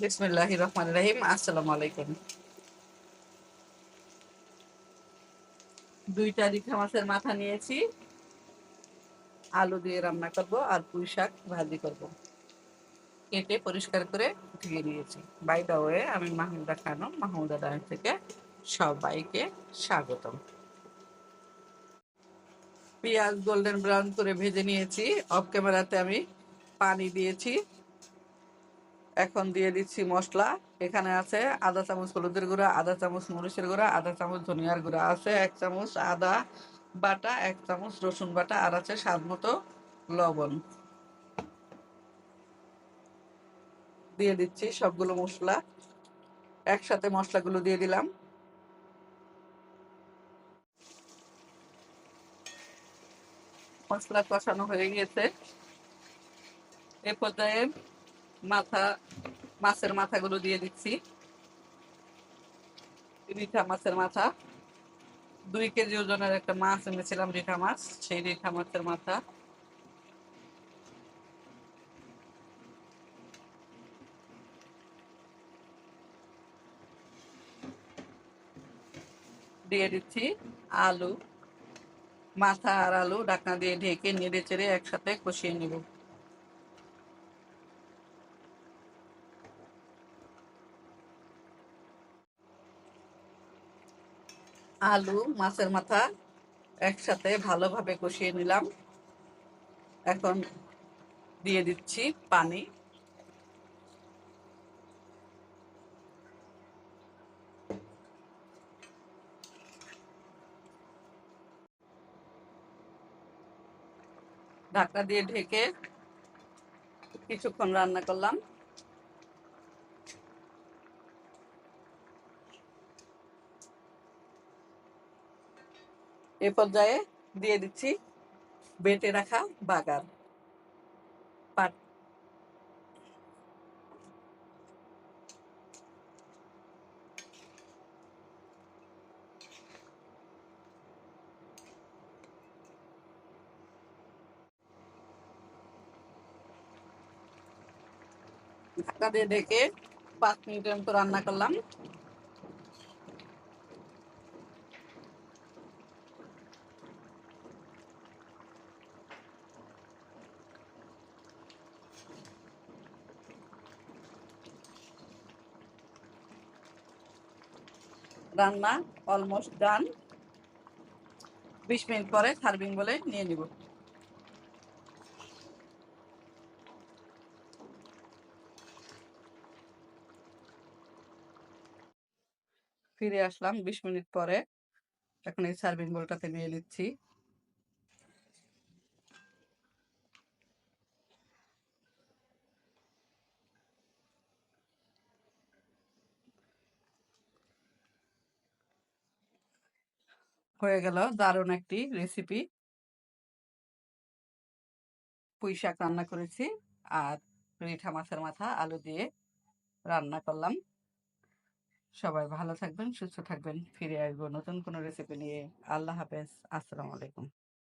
বিসমিল্লাহ রহমান দুইটা রিঠা মাছের মাথা নিয়েছি। আলু দিয়ে রান্না করব আর পুঁই শাক ভাজি করব। কেটে পরিষ্কার করে ধুয়ে নিয়েছি। বাই দা ওয়ে আমি মাহমুদা খানম, মাহমুদা ডাইন থেকে সবাইকে স্বাগতম। পেঁয়াজ গোল্ডেন ব্রাউন করে ভেজে নিয়েছি। অফ ক্যামেরাতে আমি পানি দিয়েছি। এখন দিয়ে দিচ্ছি মশলা। এখানে আছে আধা চামচ হলুদের গুঁড়া, আধা চামচ মরিচের গুঁড়া, আধা চামচ ধনিয়ার গুঁড়া। আছে এক চামচ আদা বাটা, এক চামচ রসুন বাটা আর আছে স্বাদ মতো লবণ। দিয়ে দিচ্ছি সবগুলো মশলা। একসাথে মশলাগুলো দিয়ে দিলাম। মশলা কষানো হয়ে গিয়েছে এ পর্যায়ে মাথা, মাছের মাথাগুলো দিয়ে দিচ্ছি। রিঠা মাছের মাথা। দুই কেজি ওজনের একটা মাছ এনেছিলাম রিঠা মাছ, সেই রিঠা মাছের মাথা। দিয়ে দিচ্ছি আলু, মাথা আর আলু ঢাকনা দিয়ে ঢেকে নেড়ে চেড়ে একসাথে কষিয়ে নেব। আলু, মাছের মাথা একসাথে ভালোভাবে কষিয়ে নিলাম। এখন দিয়ে দিচ্ছি পানি। ঢাকনা দিয়ে ঢেকে কিছুক্ষণ রান্না করলাম। এ পর্যায়ে দিয়ে দিচ্ছি বেটে রাখা বাগার পাট। ঢাকা দিয়ে ঢেকে পাঁচ মিনিটের মতো রান্না করলাম। রান্না অলমোস্ট ডান বিশ মিনিট পরে সার্ভিং বলে নিয়ে নিব। ফিরে আসলাম বিশ মিনিট পরে। এখন এই সার্ভিং বোলটাতে নিয়ে নিচ্ছি। হয়ে গেল। দারুণ একটি রেসিপি পুঁই শাক রান্না করেছি আর রিঠা মাছের মাথা, আলু দিয়ে রান্না করলাম। সবাই ভালো থাকবেন, সুস্থ থাকবেন। ফিরে আসব নতুন কোনো রেসিপি নিয়ে। আল্লাহ হাফেজ। আসসালামু আলাইকুম।